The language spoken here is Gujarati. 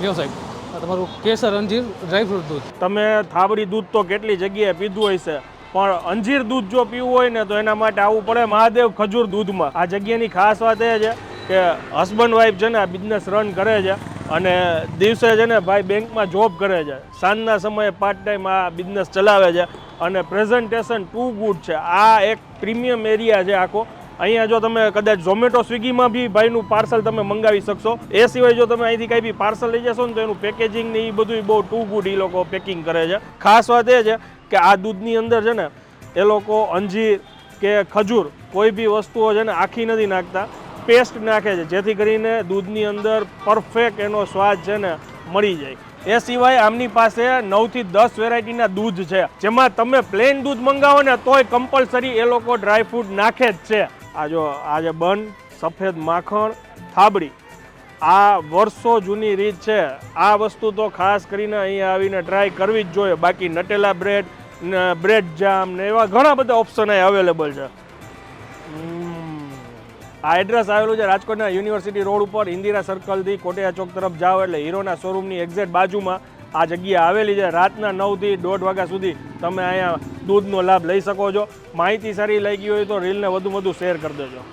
લ્યો સાહેબ. તમારું કેસર અંજીર ડ્રાયફ્રૂટ દૂધ. તમે થાબડી દૂધ તો કેટલી જગ્યાએ પીધું હોય છે, પણ અંજીર દૂધ જો પીવું હોય ને તો એના માટે આવવું પડે મહાદેવ ખજૂર દૂધમાં. આ જગ્યાની ખાસ વાત એ છે કે હસબન્ડ વાઈફ છે ને આ બિઝનેસ રન કરે છે અને દિવસે છે ને ભાઈ બેંકમાં જોબ કરે છે. સાંજના સમયે પાર્ટ ટાઈમ આ બિઝનેસ ચલાવે છે અને પ્રેઝન્ટેશન ટુ ગુડ છે. આ એક પ્રીમિયમ એરિયા છે આખો. અહીંયા જો તમે કદાચ ઝોમેટો સ્વિગીમાં બી ભાઈનું પાર્સલ તમે મંગાવી શકશો. એ સિવાય જો તમે અહીંથી કાંઈ બી પાર્સલ લઈ જશો ને તો એનું પેકેજિંગ ને એ બધું બહુ ટુ ગુડ એ લોકો પેકિંગ કરે છે. ખાસ વાત એ છે કે આ દૂધની અંદર છે ને એ લોકો અંજીર કે ખજૂર કોઈ બી વસ્તુઓ છે ને આખી નથી નાખતા. પેસ્ટ નાખે છે, જેથી કરીને દૂધની અંદર પરફેક્ટ એનો સ્વાદ છે ને મળી જાય. એ સિવાય આમની પાસે નવથી દસ વેરાયટીના દૂધ છે. જેમાં તમે પ્લેન દૂધ મંગાવો ને તોય કમ્પલસરી એ લોકો ડ્રાયફ્રૂટ નાખે જ છે. આ જો, આ જે બન, સફેદ માખણ, થાબડી, આ વર્ષો જૂની રીત છે. આ વસ્તુ તો ખાસ કરીને અહીંયા આવીને ટ્રાય કરવી જ જોઈએ. બાકી નટેલા બ્રેડ, ને બ્રેડ જામ ને એવા ઘણા બધા ઓપ્શન અહીં અવેલેબલ છે. આ એડ્રેસ આવેલું છે રાજકોટના યુનિવર્સિટી રોડ ઉપર, ઇન્દિરા સર્કલથી કોટેયા ચોક તરફ જાઓ એટલે હીરોના શોરૂમની એક્ઝેક્ટ બાજુમાં આ જગ્યા આવેલી છે. રાતના નવથી દોઢ વાગ્યા સુધી તમે અહીંયા દૂધનો લાભ લઈ શકો છો. માહિતી સારી લાગી હોય તો રીલને વધુ વધુ શેર કરી દેજો.